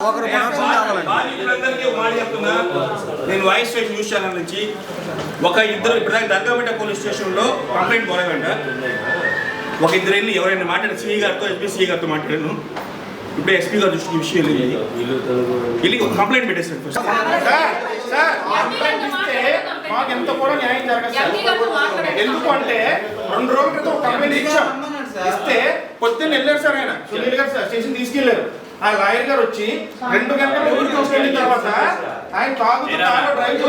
ఒకరు నేను voice station news channel నుంచి ఒక ఇద్దరు ఇప్పుడు దర్గాపేట పోలీస్ స్టేషన్లో కంప్లైంట్ పోలేదంట ఒక ఇద్దరు వెళ్ళి ఎవరైనా మాట్లాడి సిఈ గారితో ఎస్పీ సిఈ గారితో మాట్లాడాను. ఇప్పుడే ఎస్పీ గారి దృష్టికి ఈ విషయం వెళ్ళి ఒక కంప్లైంట్ ఫస్ట్ కంప్లైంట్ ఇస్తే మాకు ఎంత కూడా న్యాయం జరగదు. ఎందుకు అంటే రెండు రోజుల క్రితం ఒక కంప్లైంట్ ఇచ్చాం. ఇస్తే పొద్దున్న వెళ్ళారు సార్ ఆయన. సునీల్ గారు సార్ స్టేషన్ తీసుకెళ్ళారు ఆ లాయర్ గారు వచ్చి రెండు గంటల ఊరికి తీసుకెళ్ళిన తర్వాత ఆయన తాగుతూ కారు డ్రైవ్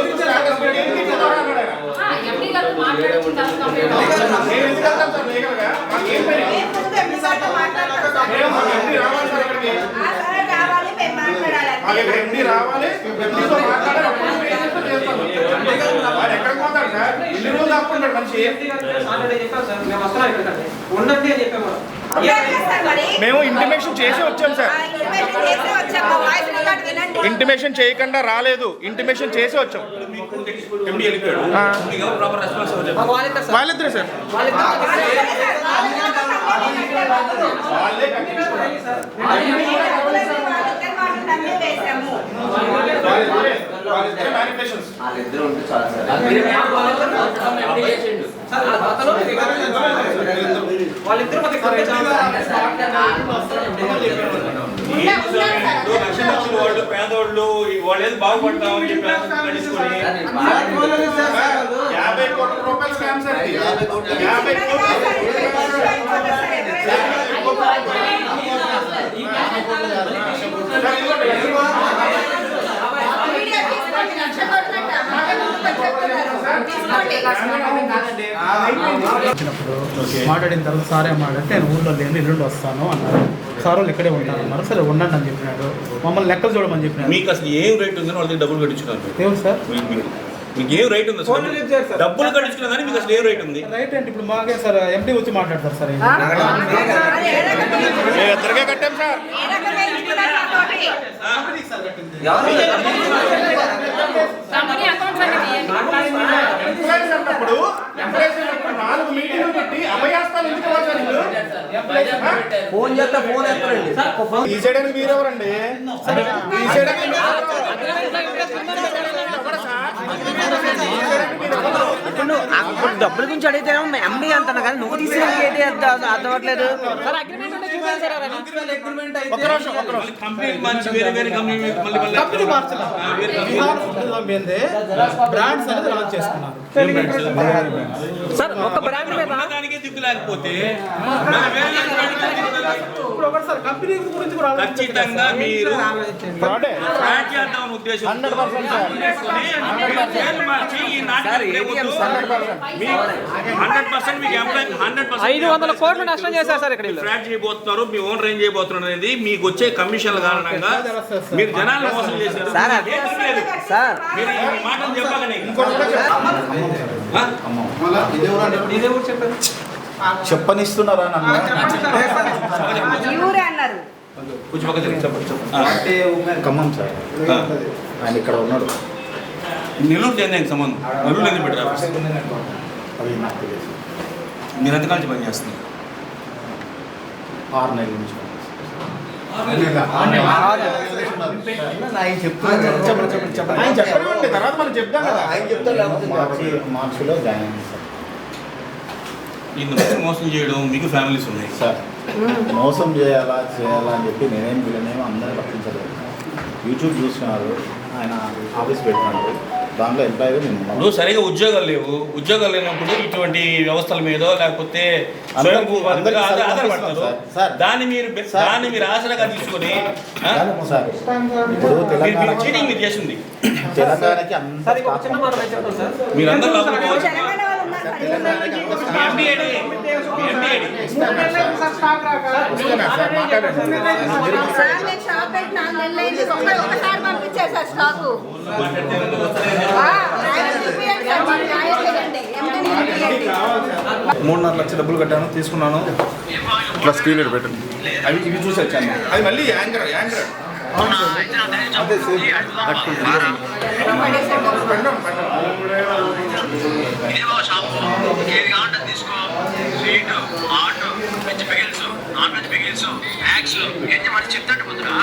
ఎండి రావాలి ఎండితో మాట్లాడాలి ఎక్కడికి పోతాడు సార్ ఆపుకుంటాడు మనిషి మేము ఇంటిమేషన్ చేసి వచ్చాం సార్ ఇంటిమేషన్ చేయకుండా రాలేదు. ఇంటిమేషన్ చేసి వచ్చాం? వాళ్ళిద్దరే సార్. వాళ్ళే వాళ్ళిద్దరే మనకి లక్ష లక్షల వాళ్ళు పేదవాళ్ళు వాళ్ళు ఏది బాగుపడతామని చెప్పి యాభై కోట్ల రూపాయల స్కామ్ సార్ ఇది యాభై వచ్చినప్పుడు మాట్లాడిన తర్వాత సారే మాట్లాడితే నేను ఊళ్ళో లేను ఎల్లుండి వస్తాను అన్నారు. సార్ వాళ్ళు ఇక్కడే ఉంటాను అన్నారు. సరే ఉండండి అని చెప్పినాడు. మమ్మల్ని లెక్కలు చూడమని చెప్పినాడు. మీకు అసలు ఏం రేట్ ఉందని వాళ్ళకి డబ్బులు కట్టించుకున్నారు. ఏం సార్? మీకు ఏం రైట్ ఉంది. డబ్బులు కట్టించుకున్నా కానీ మీకు అసలు ఏం రైట్ ఉంది? రైట్ అంటే ఇప్పుడు మాకే సార్ ఎంపీ వచ్చి మాట్లాడతారు సార్ కట్టాం సార్. మీటింగ్లు పెట్టి అభయాస్తాలు ఎందుకు? ఫోన్ చేస్తే ఫోన్ ఎత్తరండి ఈ సైడ్ అని మీరెవరండి ఈ సైడ్ అని మీరెవరు? ఇప్పుడు డబ్బుల గురించి అడిగితే ఎండి అంటున్నా కానీ నువ్వు ఏంటి అర్థం ఒక్క నిమిషం ఒక్క నిమిషం. కంపెనీ మంచి వేరే వేరే కంపెనీ మళ్ళీ మళ్ళీ కంపెనీ మార్చాల? ఆ, వేరే కంపెనీ. బీహార్ ఫుడ్ పంపింది బ్రాండ్స్ అనేది లాంచ్ చేసుకున్నారు. సార్ ఒక బ్రాండ్ మీద? దానికి ఖచ్చితంగా మీరు హండ్రెడ్ పర్సెంట్. మీకు హండ్రెడ్ పర్సెంట్ మీకు ఎంప్లాయ్ హండ్రెడ్ పర్సెంట్ ఐదు వందల కోట్లు నష్టం చేశారు సార్ ఇక్కడ. ఫ్రాడ్ చేయబోతున్నారు మీ ఓనర్ ఏం చేయబోతున్నారు అనేది మీకు వచ్చే కమిషన్ల కారణంగా మీరు జనాలు మోసం చేశారు. మీరు ఈ మాటలు చెప్పారు? చెప్పనిస్తున్నారా అన్నారు. ఖమ్మం సార్. ఆయన ఇక్కడ ఉన్నాడు. నెల్లూరు దేనికి సంబంధం? నెల్లూరు ఎందుకు పెట్టారు? మీరు ఎంతకాలం నుంచి పని చేస్తున్నారు ఆరు నెలల నుంచి ఆయన చెప్తున్నారు చెప్పండి చెప్పండి చెప్పండి ఆయన చెప్పండి తర్వాత మనం చెప్తాం కదా. మార్చి మార్చిలో జాయిన్ అయింది సార్. ఇంత మోసం చేయడం మీకు ఫ్యామిలీస్ ఉన్నాయి. సార్ మోసం చేయాలా చేయాలా అని చెప్పి నేనేం వీళ్ళనేమో అందరినీ పట్టించలేదు. యూట్యూబ్ చూసినారు ఆయన ఆఫీస్ పెట్టినాడు. దాంట్లో ఎంప్లాయీగా నేను. ఇప్పుడు సరిగా ఉద్యోగాలు లేవు. ఉద్యోగాలు లేనప్పుడు ఇటువంటి వ్యవస్థల మీద లేకపోతే. దాన్ని మీరు సార్. దాన్ని మీరు ఆసరాగా తీసుకొని మీరు చేసింది. తెలంగాణకి సార్ మీరందరూ నేను షాప్ పెట్టి నాలుగు నెలలు అయింది ఒకసారి సార్ స్టాకు మూడున్నర లక్షల డబ్బులు కట్టాను తీసుకున్నాను. ఇట్లా స్క్రీన్ పెట్టండి. అవి ఇవి చూసి వచ్చాను. అది మళ్ళీ యాంకర్ యాంకర్. అదే సేమ్. తీసుకో. Sweet veg pickles non veg pickles snacks ఎన్ని మనం చెప్తాడు ముందుగా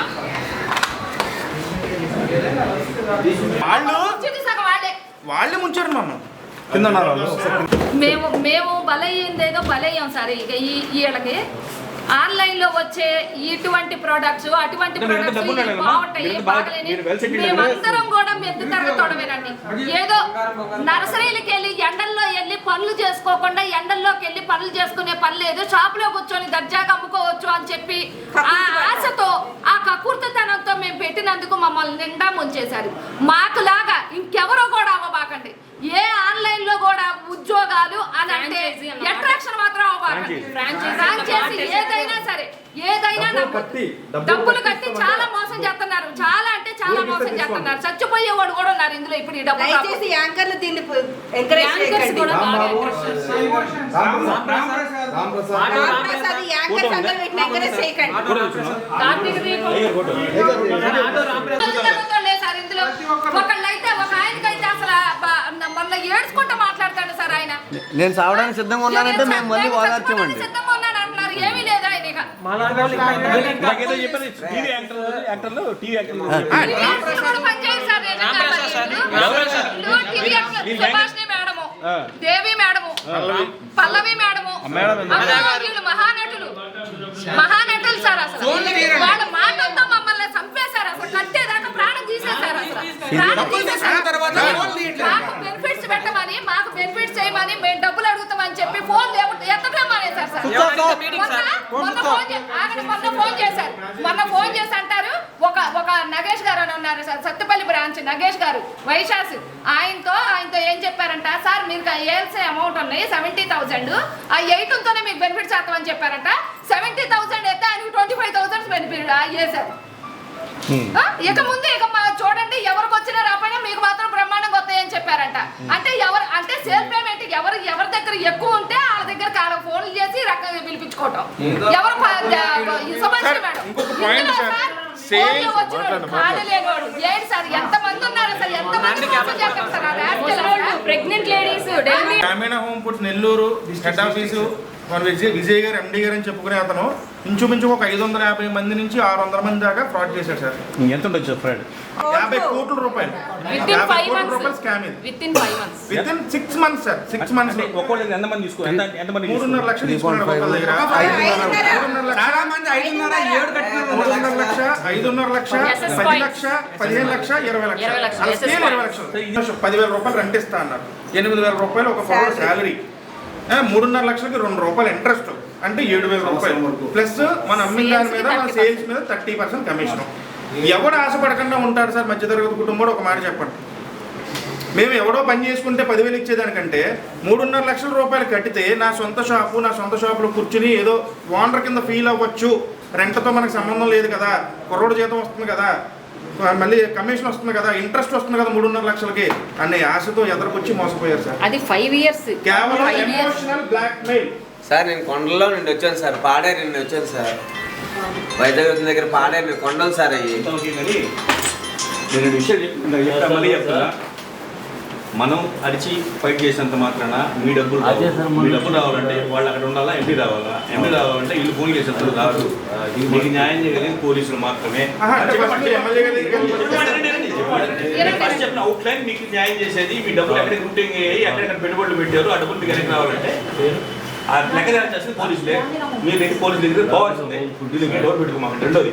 వాళ్ళు వాళ్ళే. వాళ్ళే ముంచారు మమ్మల్ని కింద. మేము మేము బలయ్యిందేదో బలయ్యాం సార్ ఇక ఈ వీళ్ళకి ఆన్లైన్లో వచ్చే ఇటువంటి ప్రోడక్ట్స్ అటువంటి ప్రొడక్ట్స్? బాగుంటాయి బాగలేని మేమందరం కూడా మెద్దు తరగతోడమేనండి ఏదో నర్సరీలకి వెళ్ళి ఎండల్లో చేసుకోకుండా ఎండల్లోకి వెళ్ళి పనులు చేసుకునే పని లేదు. షాప్లో కూర్చొని దర్జాగా అమ్ముకోవచ్చు అని చెప్పి ఆ ఆశతో ఆ కకుర్తతనంతో మేము పెట్టినందుకు మమ్మల్ని నిండా ముంచేశారు. మాకులాగా ఇంకెవరో కూడా అవ్వబాకండి. ఏ ఆన్లైన్లో కూడా ఉద్యోగాలు అని అంటే అట్రాక్షన్ ఫ్రాంచైజీ ఏదైనా సరే ఏదైనా నమ్మొద్దు. డబ్బులు కట్టి చాలా మోసం చేస్తున్నారు. చాలా అంటే చాలా మోసం చేస్తున్నారు. చచ్చిపోయేవాడు కూడా ఉన్నారు ఇందులో ఇప్పుడు ఈ డబ్బు దయచేసి యాంకర్లు దీన్ని ఎంకరేజ్ యాంకర్స్ చేయకండి. కూడా బాగా encourage రామప్రసాద్ యాంకర్స్ అందరూ వీటిని ఎంకరేజ్ చేయకండి. కార్తీక దీపం చదువుతోళ్ళే సార్ ఇందులో. ఒకళ్ళైతే ఒక ఆయనకైతే అసలు మళ్ళీ ఏడ్చుకుంటూ మాట్లాడతాడు నేను సావడానికి సిద్ధంగా ఉన్నానంటే మేము మళ్ళీ నేను ఓదార్చామండి దేవి మేడము పల్లవి. మేడము వీళ్ళు మహానటులు. మహానటులు సార్ అసలు. వాళ్ళ మాటలతో మమ్మల్ని చంపేశారు అసలు. కట్టేదాకా ప్రాణం తీసేశారు అసలు ప్రాణం తీసేశారు మాకు బెనిఫిట్స్ పెట్టమని మాకు బెనిఫిట్స్ చేయమని మేము డబ్బులు అడుగుతామని చెప్పి ఫోన్ ఎత్తడే మానేశారు సార్ మొన్న మొన్న ఫోన్ చే- ఆగండి, మొన్న ఫోన్ చేశారు. మొన్న ఫోన్ చేసి అంటారు ఒక ఒక నగేష్ గారు అని ఉన్నారు సార్ సత్తుపల్లి బ్రాంచ్ నగేష్ గారు వైశాస్. ఆయనతో ఆయనతో ఏం చెప్పారంట? సార్ మీరు ఏల్సే అమౌంట్ ఉన్నాయి సెవెంటీ థౌసండ్ ఆ ఎయిట్ తోనే మీకు బెనిఫిట్ చేస్తామని చెప్పారంట. సెవెంటీ థౌసండ్ అయితే ఆయనకు ట్వంటీ ఫైవ్ థౌసండ్ బెనిఫిట్ ఆ, ఇక ముందు ఇక మా చూడండి ఎవరికి వచ్చినా రాపోయినా మీకు మాత్రం బ్రహ్మాండంగా వస్తాయని చెప్పారంట. అంటే ఎవరు అంటే సేల్ పేమెంట్ ఎవరు ఎవరి దగ్గర ఎక్కువ ఉంటే వాళ్ళ దగ్గర కాడ ఫోన్లు చేసి ఎవరు సమస్య మేడం. ప్రెగ్నెంట్ లేడీస్ గ్రామీణ home foods Nellore head office మన విజయ్ విజయ్ గారు ఎండి గారు అని చెప్పుకునే అతను ఇంచుమించు ఒక ఐదు వందల యాభై మంది నుంచి ఆరు వందల మంది దాకా ఫ్రాడ్ చేశారు సార్. ఎంత ఉండొచ్చు ఫ్రెండ్ యాభై కోట్ల రూపాయలు. యాభై కోట్ల. రూపాయలు స్కామ్ ఇది. Within five months within six months sir six months అంటే ఒక్కొక్కటి ఎంత మంది తీసుకో ఎంత ఎంత మంది మూడున్నర లక్షలు తీసుకున్నాడు ఒక్కొక్క దగ్గర. మూడున్నర లక్ష చాలా మంది ఐదున్నర ఏడు కట్టినారు మూడున్నర లక్ష ఐదున్నర లక్ష పది. లక్ష పదిహేను లక్ష ఇరవై లక్ష. ఇరవై లక్షలు. అలా SS స్కేల్ ఇరవై లక్షలు. పదివేల రూపాయలు రెంట్ ఇస్తా అన్నారు. ఎనిమిది వేల రూపాయలు ఒక ఫోర్ శాలరీ మూడున్నర లక్షలకి రెండు రూపాయలు ఇంట్రెస్ట్ అంటే ఏడు వేల రూపాయలు. ప్లస్ మన అమ్మిన దాని మీద మన సేల్స్ మీద థర్టీ పర్సెంట్ కమిషన్ ఎవడు ఆశపడకుండా ఉంటాడు సార్ మధ్యతరగతి కుటుంబం ఒక మాట చెప్పండి. మేము ఎవడో పని చేసుకుంటే పదివేలు ఇచ్చేదానికంటే మూడున్నర లక్షల రూపాయలు కట్టితే నా సొంత షాపు నా సొంత షాపులో కూర్చుని ఏదో ఓనర్ కింద ఫీల్ అవ్వచ్చు. రెంట్తో మనకు సంబంధం లేదు కదా కుర్రోడు జీతం వస్తుంది కదా మళ్ళీ కమిషన్ వస్తుంది కదా ఇంట్రెస్ట్ వస్తుంది కదా మూడున్నర లక్షలకి అనే ఆశతో ఎదరికొచ్చి మోసపోయారు సార్. అది ఫైవ్ ఇయర్స్ కేవలం ఎమోషనల్ బ్లాక్ మెయిల్ సార్ నేను కొండలో నుండి వచ్చాను సార్ పాడేరు నుండి వచ్చాను సార్. వైజాగ్ దగ్గర పాడేరు నుండి కొండలు సార్ అయ్యి. నేను విషయాలు చెప్తున్నా చెప్తా మళ్ళీ చెప్తున్నా మనం అరిచి ఫైట్ చేసినంత మాత్రాన మీ డబ్బులు. మీ డబ్బులు రావాలంటే వాళ్ళు అక్కడ ఉండాలా ఎంపీ రావాలా? ఎంపీ రావాలంటే వీళ్ళు ఫోన్ చేసినప్పుడు రాదు మీకు న్యాయం చేయగలిగింది పోలీసులు మాత్రమే. ఫస్ట్ చెప్పిన అవుట్ లైన్ మీకు న్యాయం చేసేది మీ డబ్బులు ఎక్కడ రూటింగ్ అయ్యి ఎక్కడెక్కడ పెట్టుబడులు పెట్టారు ఆ డబ్బులు మీకు రావాలంటే? ఆ లెక్క చేస్తుంది పోలీసులే. మీరు దగ్గర పోలీసు దగ్గర పోవాల్సిందే. దీనికి డోర్ పెట్టుకోమాకండి రెండోది